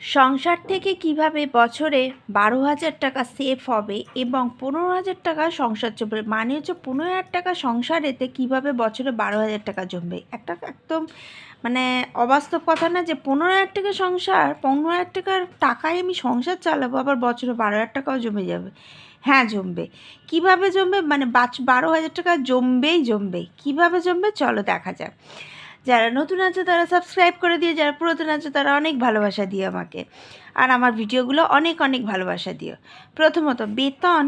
সংসার থেকে কীভাবে বছরে বারো হাজার টাকা সেভ হবে এবং পনেরো হাজার টাকা সংসার চলবে? মানে হচ্ছে পনেরো হাজার টাকা সংসারেতে কীভাবে বছরে বারো হাজার টাকা জমবে? একটা একদম মানে অবাস্তব কথা না যে পনেরো হাজার টাকা সংসার, পনেরো হাজার টাকার টাকায় আমি সংসার চালাবো, আবার বছরে বারো হাজার টাকাও জমে যাবে। হ্যাঁ জমবে। কীভাবে জমবে? মানে বারো হাজার টাকা জমবেই জমবে। কীভাবে জমবে? চলো দেখা যাক। যারা নতুন আছে তারা সাবস্ক্রাইব করে দিয়ে যারা পুরাতন আছে তারা অনেক ভালোবাসা দিয়ে আমাকে। আর আমার ভিডিওগুলো অনেক অনেক ভালোবাসা দিও। প্রথমত, বেতন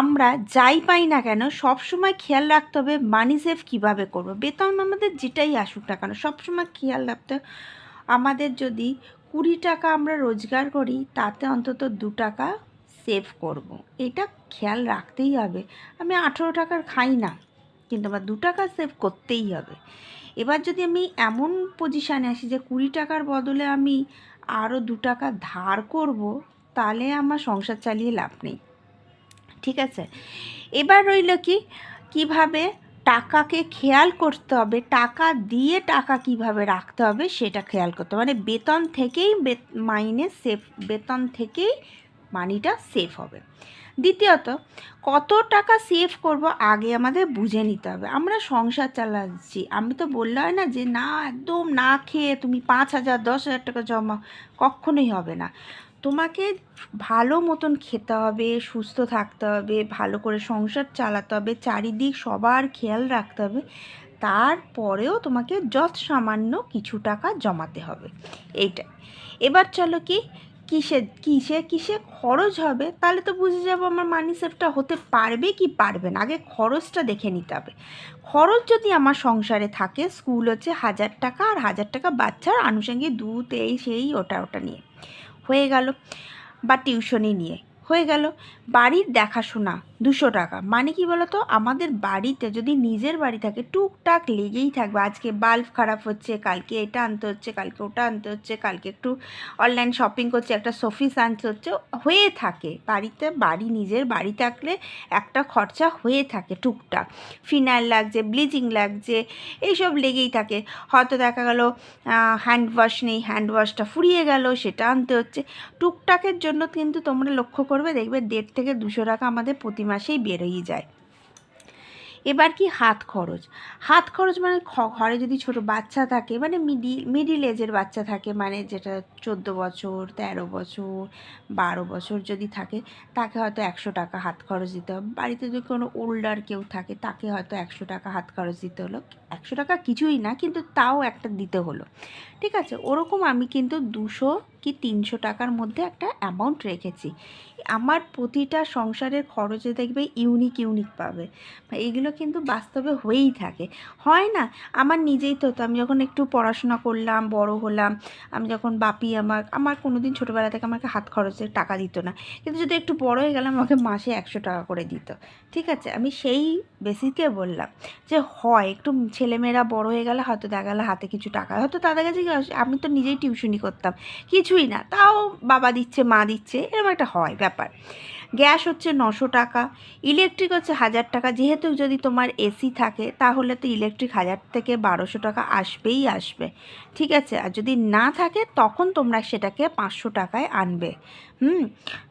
আমরা যাই পাই না কেন সব সময় খেয়াল রাখতে হবে মানি সেভ কীভাবে করব। বেতন আমাদের যেটাই আসুক না কেন, সবসময় খেয়াল রাখতে আমাদের যদি কুড়ি টাকা আমরা রোজগার করি, তাতে অন্তত দু টাকা সেভ করব। এটা খেয়াল রাখতেই হবে। আমি আঠেরো টাকার খাই না, কিন্তু আমার দু টাকা সেভ করতেই হবে। এবার যদি আমি এমন পজিশানে আসি যে কুড়ি টাকার বদলে আমি আরও দু টাকা ধার করব, তাহলে আমার সংসার চালিয়ে লাভ নেই। ঠিক আছে? এবার রইল কি? কীভাবে টাকাকে খেয়াল করতে হবে, টাকা দিয়ে টাকা কীভাবে রাখতে হবে সেটা খেয়াল করতে হবে। মানে বেতন থেকেই মাইনে সেফ বেতন থেকেই মানিটা সেফ হবে। দ্বিতীয়ত, কত টাকা সেভ করব আগে আমাদের বুঝে নিতে হবে। আমরা সংসার চালাচ্ছি। আমি তো বললে হয় না যে, না, একদম না খেয়ে তুমি পাঁচ হাজার, দশ হাজার টাকা জমা কখনোই হবে না। তোমাকে ভালো মতন খেতে হবে, সুস্থ থাকতে হবে, ভালো করে সংসার চালাতে হবে, চারিদিক সবার খেয়াল রাখতে হবে। তারপরেও তোমাকে যত সামান্য কিছু টাকা জমাতে হবে। এইটাই। এবার চলো কি কিসে কিসে কিসে খরচ হবে? তাহলে তো বুঝে যাব আমার মানি সেফটা হতে পারবে কি পারবে না। আগে খরচটা দেখে নিতে হবে। খরচ যদি আমার সংসারে থাকে স্কুল হচ্ছে হাজার টাকা আর হাজার টাকা বাচ্চার আনুষঙ্গিক দুধ এই সেই ওটা ওটা নিয়ে। হয়ে গেল। বা টিউশনি নিয়ে। হয়ে গেল। বাড়ির দেখাশোনা দুশো টাকা। মানে কি বলতো? আমাদের বাড়িতে যদি নিজের বাড়ি থাকে, টুকটাক লেগেই থাকবে। আজকে বাল্ব খারাপ হচ্ছে, কালকে এটা আনতে হচ্ছে, কালকে ওটা আনতে হচ্ছে, কালকে একটু অনলাইন শপিং করছে, একটা সফিস আনতে হচ্ছে, হয়ে থাকে। বাড়িতে, বাড়ি নিজের বাড়ি থাকলে একটা খরচা হয়ে থাকে টুকটাক। ফিনাইল লাগছে ব্লিচিং লাগছে, এইসব লেগেই থাকে। হয়তো দেখা গেল হ্যান্ড ওয়াশ নেই হ্যান্ড ওয়াশটা ফুরিয়ে গেল, সেটা আনতে হচ্ছে। টুকটাকের জন্য কিন্তু তোমরা লক্ষ্য করবে, দেখবে দেড় থেকে দুশো টাকা আমাদের প্রতি মাসেই বেরোই যায়। এবার কি হাত খরচ? হাত খরচ মানে ঘরে যদি ছোট বাচ্চা থাকে মানে মিডি মিডিল এজের বাচ্চা থাকে মানে যেটা চোদ্দ বছর, তেরো বছর, বারো বছর যদি থাকে, তাকে হয়তো একশো টাকা হাত খরচ দিতে হবে। বাড়িতে যদি কোনো ওল্ডার কেউ থাকে, তাকে হয়তো একশো টাকা হাত খরচ দিতে হলো। একশো টাকা কিছুই না, কিন্তু তাও একটা দিতে হলো। ঠিক আছে? ওরকম আমি কিন্তু দুশো কি তিনশো টাকার মধ্যে একটা অ্যামাউন্ট রেখেছি। আমার প্রতিটা সংসারের খরচে দেখবে ইউনিক ইউনিক পাবে। এগুলো কিন্তু বাস্তবে হয়েই থাকে। হয় না? আমার নিজেই তো আমি যখন একটু পড়াশোনা করলাম, বড় হলাম, আমি যখন বাপি আমার আমার কোনো দিন ছোটোবেলা থেকে আমাকে হাত খরচের টাকা দিত না। কিন্তু যদি একটু বড় হয়ে গেলাম, আমাকে মাসে একশো টাকা করে দিত। ঠিক আছে? আমি সেই বেসিকে বললাম যে, হয়, একটু ছেলেমেয়েরা বড় হয়ে গেলে হয়তো দেখা গেলে হাতে কিছু টাকা। হয়তো তাদের কাছে আমি তো নিজেই টিউশনি করতাম। কিছুই না, তাও বাবা দিচ্ছে, মা দিচ্ছে, এরকম একটা হয় ব্যাপার। গ্যাস হচ্ছে নশো টাকা, ইলেকট্রিক হচ্ছে হাজার টাকা, যেহেতু যদি তোমার এসি থাকে, তাহলে তো ইলেকট্রিক হাজার থেকে বারোশো টাকা আসবেই আসবে, ঠিক আছে? আর যদি না থাকে, তখন তোমরা সেটাকে পাঁচশো টাকায় আনবে। হুম?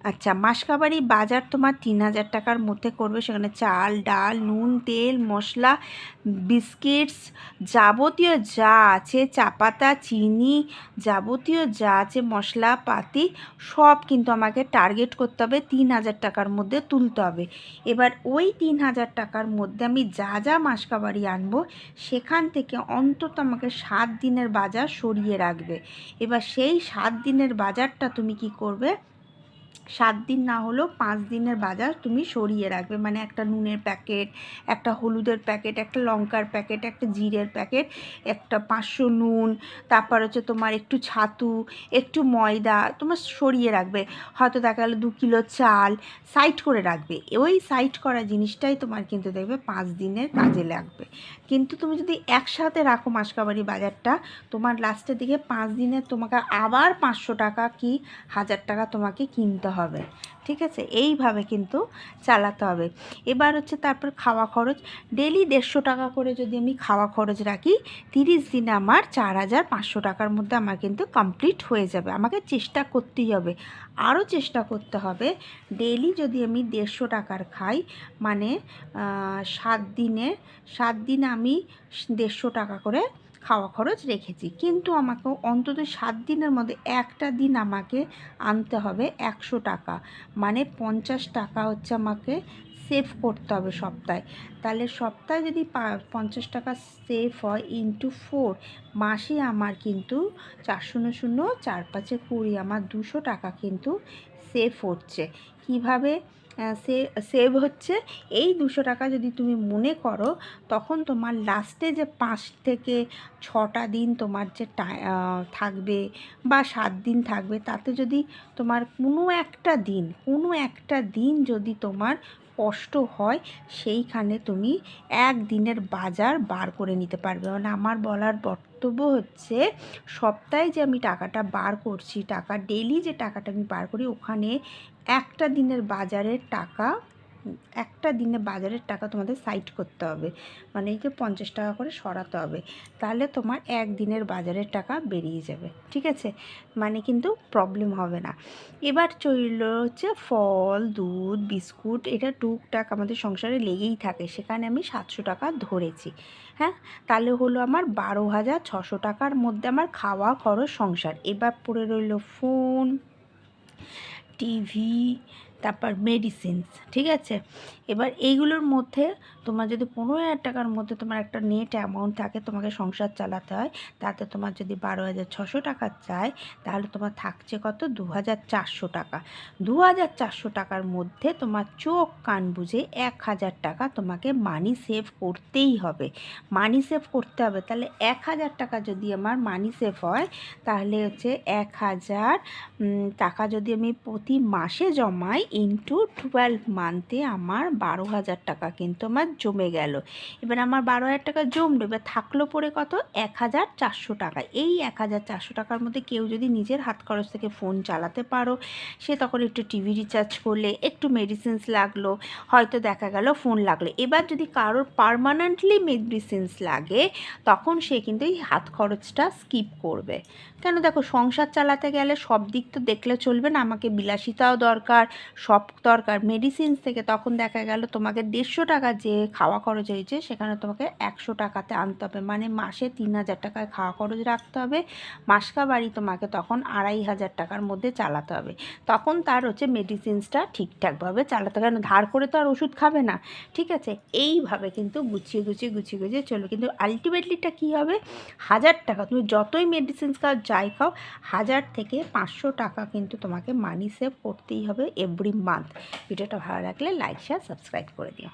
আচ্ছা মাসকাবারি বাজার তোমার তিন হাজার টাকার মধ্যে করবে, সেখানে চাল, ডাল, নুন, তেল, মশলা, বিস্কিটস, যাবতীয় যা আছে চা পাতা চিনি, যাবতীয় যা আছে মশলাপাতি সব কিন্তু আমাকে টার্গেট করতে হবে, তিন হাজার টাকার মধ্যে তুলতে হবে। এবার ওই তিন হাজার টাকার মধ্যে আমি যা যা মাসকাবাড়ি আনব, সেখান থেকে অন্তত আমাকে সাত দিনের বাজার সরিয়ে রাখবে। এবার সেই সাত দিনের বাজারটা তুমি কি করবে? সাত দিন না হলেও পাঁচ দিনের বাজার তুমি সরিয়ে রাখবে। মানে একটা নুনের প্যাকেট, একটা হলুদের প্যাকেট, একটা লঙ্কার প্যাকেট, একটা জিরের প্যাকেট, একটা পাঁচশো নুন, তারপর হচ্ছে তোমার একটু ছাতু, একটু ময়দা, তোমার সরিয়ে রাখবে। হয়তো দেখা গেলো দু কিলো চাল, সাইড করে রাখবে। ওই সাইড করা জিনিসটাই তোমার কিন্তু দেখবে পাঁচ দিনের কাজে লাগবে। কিন্তু তুমি যদি একসাথে রাখো মাসকাবারি বাজারটা, তোমার লাস্টের দিকে পাঁচ দিনের তোমাকে আবার পাঁচশো টাকা কি হাজার টাকা তোমাকে কিনতে হবে হবে। ঠিক আছে? এইভাবে কিন্তু চালাতে হবে। এবার হচ্ছে তারপর খাওয়া খরচ। ডেলি দেড়শো টাকা করে যদি আমি খাওয়া খরচ রাখি, তিরিশ দিনে আমার চার হাজার পাঁচশো টাকার মধ্যে আমার কিন্তু কমপ্লিট হয়ে যাবে। আমাকে চেষ্টা করতেই হবে। আরও চেষ্টা করতে হবে ডেলি যদি আমি দেড়শো টাকার খাই মানে সাত দিনে, সাত দিন আমি দেড়শো টাকা করে খাওয়া খরচ রেখেছি। কিন্তু আমাকে অন্তত সাত দিনের মধ্যে একটা দিন আমাকে আনতে হবে একশো টাকা। মানে পঞ্চাশ টাকা হচ্ছে আমাকে সেভ করতে হবে সপ্তাহে। তাহলে সপ্তাহে যদি পঞ্চাশ টাকা সেভ হয় ইন্টু ফোর মাসে আমার কিন্তু চার শূন্য শূন্য চার পাঁচে কুড়ি, আমার দুশো টাকা কিন্তু সেভ হচ্ছে। কীভাবে? সেভ হচ্ছে। এই দুশো টাকা যদি তুমি মনে করো, তখন তোমার লাস্টে যে পাঁচ থেকে ছটা দিন তোমার যে থাকবে বা সাত দিন থাকবে, তাতে যদি তোমার কোনো একটা দিন, কোনো একটা দিন যদি তোমার কষ্ট হয়, সেইখানে তুমি একদিনের বাজার বার করে নিতে পারবে। মানে আমার বলার বক্তব্য হচ্ছে, সপ্তাহে যে আমি টাকাটা বার করছি, টাকা ডেলি যে টাকাটা আমি বার করি, ওখানে একটা দিনের বাজারের টাকা, একটা দিনে বাজারের টাকা তোমাদের সাইড করতে হবে। মানে এই যে পঞ্চাশ টাকা করে সরাতে হবে। তাহলে তোমার একদিনের বাজারের টাকা বেরিয়ে যাবে। ঠিক আছে? মানে কিন্তু প্রবলেম হবে না। এবার চইল হচ্ছে ফল, দুধ, বিস্কুট, এটা টুকটাক আমাদের সংসারে লেগেই থাকে। সেখানে আমি সাতশো টাকা ধরেছি। হ্যাঁ? তাহলে হলো আমার বারো হাজার ছশো টাকার মধ্যে আমার খাওয়া খরচ সংসার। এবার পড়ে রইল ফোন টিভি তারপর মেডিসিনস ঠিক আছে? এবার এইগুলোর মধ্যে তোমার যদি পনেরো হাজার টাকার মধ্যে তোমার একটা নেট অ্যামাউন্ট থাকে, তোমাকে সংসার চালাতে হয়, তাতে তোমার যদি বারো হাজার ছশো টাকা চায়, তাহলে তোমার থাকছে কত? দু হাজার চারশো টাকা। দু হাজার চারশো টাকার মধ্যে তোমার চোখ, কান বুঝে এক হাজার টাকা তোমাকে মানি সেভ করতেই হবে। মানি সেভ করতে হবে, তাহলে এক হাজার টাকা যদি আমার মানি সেভ হয়, তাহলে হচ্ছে এক হাজার টাকা যদি আমি প্রতি মাসে জমাই ইন্টু টুয়েলভ মান্থে আমার বারো হাজার টাকা কিন্তু আমার জমে গেল। এবার আমার বারো হাজার টাকা জমলো, এবার থাকল পরে কত? এক হাজার চারশো টাকা। এই এক হাজার চারশো টাকার মধ্যে কেউ যদি নিজের হাত খরচ থেকে ফোন চালাতে পারো, সে তখন একটু টিভি রিচার্জ করলে, একটু মেডিসিনস লাগল, হয়তো দেখা গেল ফোন লাগল। এবার যদি কারোর পারমানেন্টলি মেডিসিনস লাগে, তখন সে কিন্তু এই হাত খরচটা স্কিপ করবে। কেন দেখো, সংসার চালাতে গেলে সব দিক তো দেখলে চলবে না, আমাকে বিলাসিতাও দরকার সব দরকার। মেডিসিনস থেকে তখন দেখা গেল তোমাকে দেড়শো টাকা যে খাওয়া খরচ হয়েছে, সেখানে তোমাকে একশো টাকাতে আনতে হবে। মানে মাসে তিন হাজার টাকায় খাওয়া খরচ রাখতে হবে। মাসকা বাড়ি তোমাকে তখন আড়াই হাজার টাকার মধ্যে চালাতে হবে। তখন তার হচ্ছে মেডিসিনসটা ঠিকঠাকভাবে চালাতে হবে। ধার করে তো আর ওষুধ খাবে না। ঠিক আছে? এইভাবে কিন্তু গুছিয়ে গুছিয়ে গুছিয়ে গুছিয়ে চলবে। কিন্তু আলটিমেটলিটা কী হবে? হাজার টাকা। তুমি যতই মেডিসিনস খাও, যাই খাও, হাজার থেকে পাঁচশো টাকা কিন্তু তোমাকে মানি সেভ করতেই হবে এভরি মান্থ ভিডিওটা ভালো লাগলে লাইক শেয়ার সাবস্ক্রাইব করে দিও।